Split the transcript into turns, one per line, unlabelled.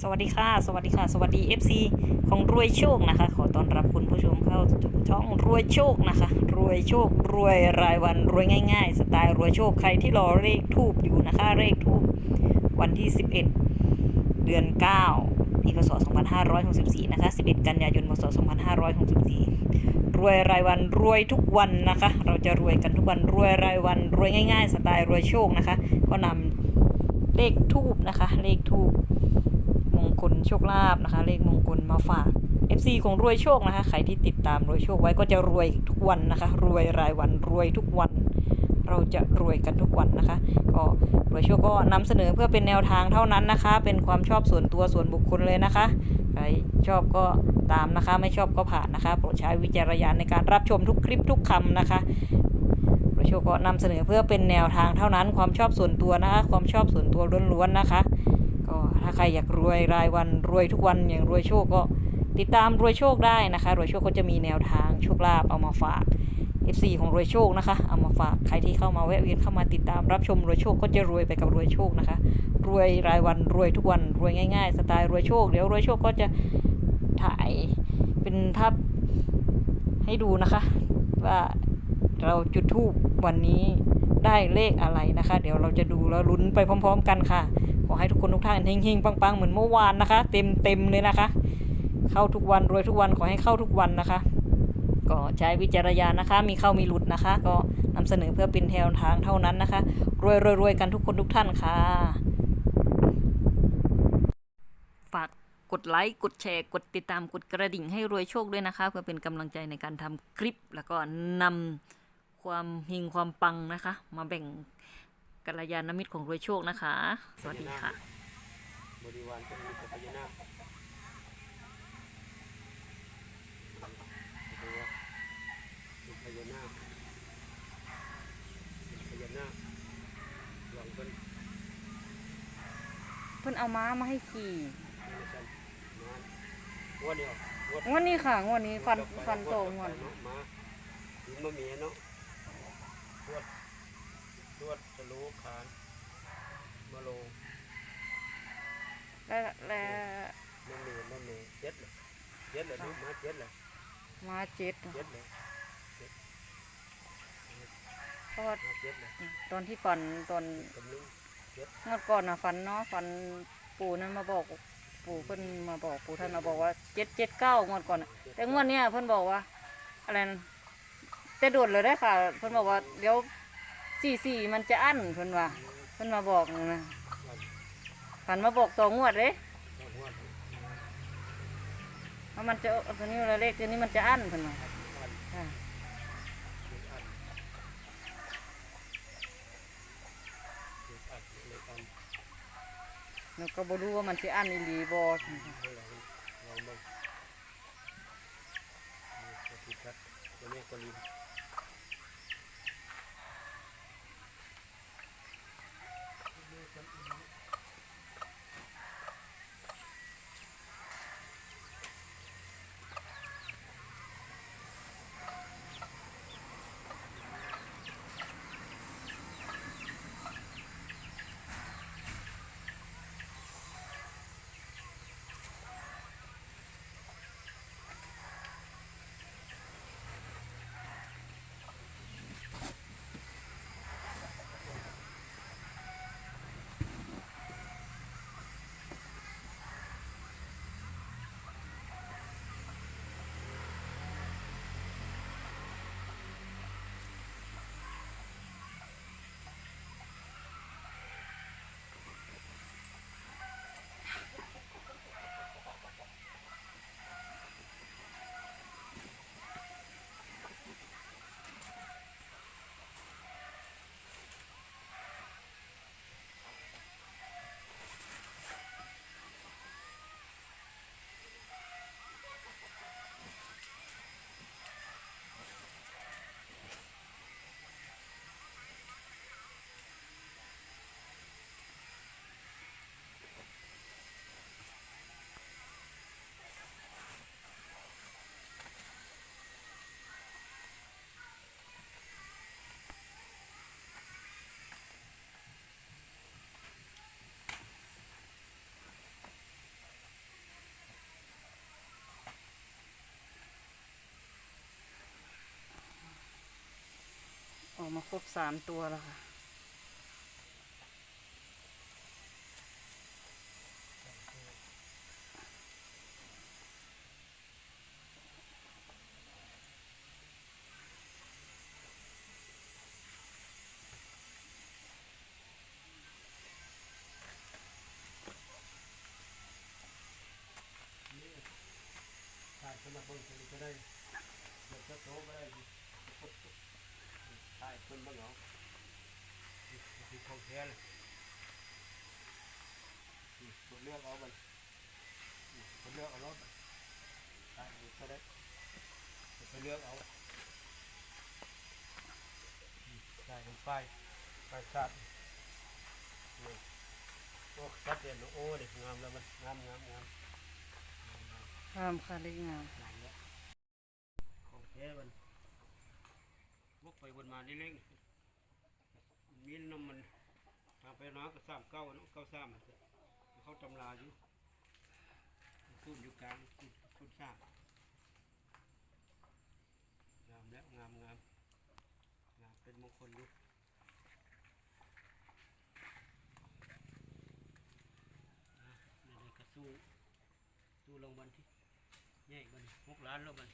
สวัสดีค่ะ สวัสดีค่ะ สวัสดี FC ของรวยโชคนะคะ ขอต้อนรับคุณผู้ชมเข้าสู่ช่องรวยโชคนะคะ รวยโชค รวยรายวันรวยง่าย ๆ สไตล์รวยโชคใครที่รอเลขทูบอยู่นะคะเลขทูบวันที่ 11 เดือน 9 ปีพศ 2564 นะคะ 11 กันยายน พศ 2564 รวยรายวันรวยทุกวันนะคะ เราจะรวยกันทุกวันรวยรายวันรวยง่าย ๆ สไตล์รวยโชคนะคะ ก็นำเลขทูบนะคะ เลขทูบ คลโชคลาภนะคะ เลขมงคลมาฝาก FC ของรวยโชคนะคะ ใครที่ติดตามรวยโชคไว้ก็จะรวยทุกวันนะคะ รวยรายวันรวยทุกวัน เราจะรวยกันทุกวันนะคะ ก็รวยโชคก็นำเสนอเพื่อเป็นแนวทางเท่านั้นนะคะ เป็นความชอบส่วนตัวส่วนบุคคลเลยนะคะใครชอบก็ตามนะคะ ไม่ชอบก็ผ่านนะคะโปรดใช้วิจารณญาณในการรับชมทุกคลิปทุกคำนะคะรวยโชคก็นำเสนอเพื่อเป็นแนวทางเท่านั้นความชอบส่วนตัวนะคะ ความชอบส่วนตัวล้วนๆนะคะ ใครอยากรวยรายวันรวยทุกวันอย่างรวยโชคก็ติดตามรวยโชคได้นะคะ รวยโชคก็จะมีแนวทางโชคลาภเอามาฝาก FC ของรวยโชคนะคะเอามาฝากใครที่เข้ามาแวะเวียนเข้ามาติดตามรับชมรวยโชคก็จะรวยไปกับรวยโชคนะคะ รวยรายวันรวยทุกวันรวยง่ายๆ สไตล์รวยโชคเดี๋ยวรวยโชคก็จะถ่ายเป็นภาพให้ดูนะคะ ว่าเราจุดทูบวันนี้ได้เลขอะไรนะคะ เดี๋ยวเราจะดูแล้วลุ้นไปพร้อม ๆ กันค่ะ อให้ทุกคนทุกท่านเฮงๆปังๆ เหมือนเมื่อวานนะคะ เต็มเต็มๆเลยนะคะ เข้าทุกวันรวยทุกวันขอให้เข้าทุกวันนะคะ ก็ใช้วิจารณานะคะ มีเข้ามีหลุดนะคะ ก็นำเสนอเพื่อเป็นแนวทางเท่านั้นนะคะ รวยรวยรวยกันทุกคนทุกท่านค่ะ ฝากกดไลค์กดแชร์กดติดตามกดกระดิ่งให้รวยโชคด้วยนะคะ เพื่อเป็นกำลังใจในการทำคลิป แล้วก็นำความหิงความปังนะคะ มาแบ่ง กัลยาณมิตรของรวยโชคนะคะ สวัสดีค่ะ
บริวารเป็นมีพญานาคดูว่าเป็นพญานาคเป็นพญานาคหวังเป็น
เพิ่นเอาม้ามาให้ขี่
นี่นะฉันมาวันนี้เหรองวด
งวดนี้ค่ะงวดนี้ฟัน
ต่อไป
ฟันโตง
ต่
ว
อ
ด
ไปเนาะมาดินมะเมียเนาะตร วจตรวจสโลขานมาโล
และและ
มะเมียมะเมียเจ็ดเลยเจ็ดเลยเนาะมาเจ็ดเลย
มาเจ็ด
เจ็ดเลย
เพราะว่า
มาเจ็ดเลย
ตอนที่ฝันตอน
กำลังเจ็ด
งวดก่อนน่ะฝันเนาะฝันปู่นั้นมาบอกปู่เพิ่นมาบอกปู่ท่านมาบอกว่าเจ็ดเจ็ดเก้างวดก่อนน่ะแต่งวดเนี้ยเพิ่นบอกว่าอะไรนะแต่โดดเลยได้อค่ะ เพิ่นบอกว่าเดี๋ยว สี่สี่มันจะอั้นเพิ่นว่าเพิ่นมาบอกนะฝันมาบอกต่องวดเลยว่ามันจะตัวนี้เลขตัวนี้มันจะอั้นเพิ่นว่าค่ะแล้วก็บ่รู้ว่ามันสิอั้นอีหลีบ่
ตัวนี้ก็ลิ
มาครบสามตัวแล้วค่ะ
ถ่ายคนละเบิ่งคนก็ได้ เดี๋ยวจะโตก็ได้ถ่ายคนบ้างเหรอนี่คือของแท้เลยนี่คนเลือกเอามันนี่คนเลือกเอารถถ่ายก็ได้คนเลือกเอานี่ถ่ายเป็นป้ายป้ายสัตว์นี่โอ้ชัดเจนโอ้เด็กงามแล้วมันงามงามงามงามงาม
งามค่ะเล็กงาม
หลังแล้วของแท้มัน วกไปวนมานี่เร่งมีน้ำมันทางไปน้ำก็สามเก้าเนาะเก้าสามเขาตำราอยู่ตุ้นอยู่กลางตุ้นตุ้นสามงามแล้วงามงามงามเป็นมงคลอยู่อะนี่ๆก็สู้สู้รางวัลที่แยกมันหกล้านล้วมัน